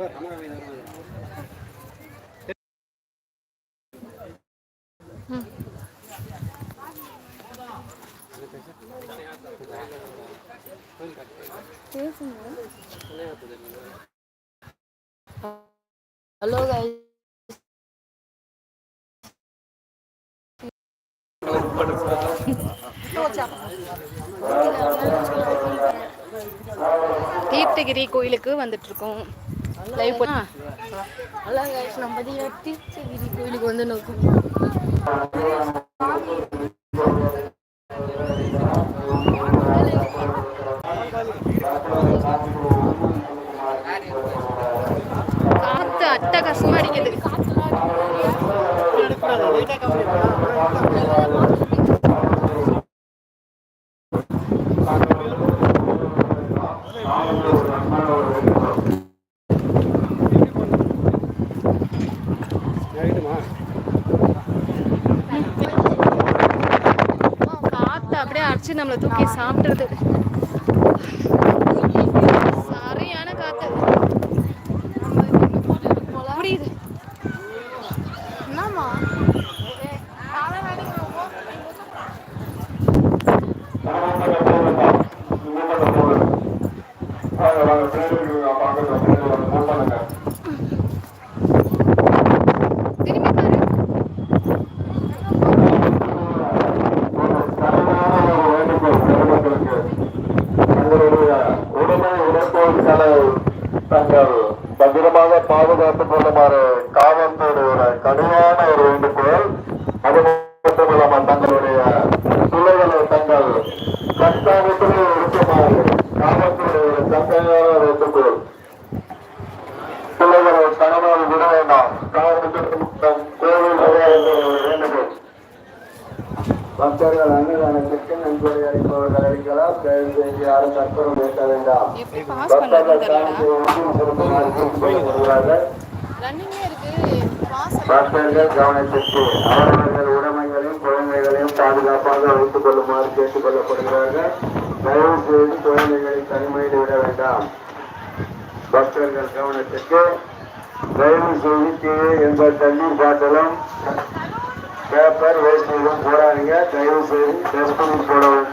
Hello Theerthagiri கோயிலுக்கு வந்துட்டு இருக்கோம் லைவ் போனா ஹலோ guys நம்ம தீர்த்தகிரி கோயிலுக்கு வந்து நோக்கும் காத்து அட்டகாசமா அடிக்குது இறங்கிட்டுமா? காத்து அப்படியே அடிச்சு நம்மளை தூக்கி சாப்பிட்டுருது சரியான காத்து முடியுது என்னம்மா திரும்பி தங்கள் பத்திரமாக பாதுகாத்துக் கொள்ளுமாறு காவல்துறையோட கடுமையான ஒரு வேண்டுகோள். அது மட்டுமல்லாமல் தங்களுடைய பிள்ளைகளை தங்கள் கண்காணிப்பிலே இருக்குமாறு காவல்துறையோட கடுமையான வேண்டுகோள். பிள்ளைகளை கணவன் விட வேண்டாம். காவல்துறை கோவில் வேண்டுகோள். பக்தர்கள் அன்னதானத்திற்கு நன்கொடை அளிப்பவர்கள். தயவு செய்து யாரும் தற்பரம் பேச வேண்டாம். பக்தர்கள் கவனத்திற்கு அவரவர்கள் உடைமைகளையும் குழந்தைகளையும் பாதுகாப்பாக வைத்துக் கொள்ளுமாறு கேட்டுக் கொள்ளப்படுகிறார்கள். தயவு செய்து குழந்தைகளை தனிமையில் விட வேண்டாம். பக்தர்கள் கவனத்திற்கு தயவு செய்து கீழே எந்த தண்ணீர் பாட்டிலும் பேப்பர் வேஸ்டிலும் போடாதீங்க. தயவு செய்து டஸ்ட்பினில் போடவும்.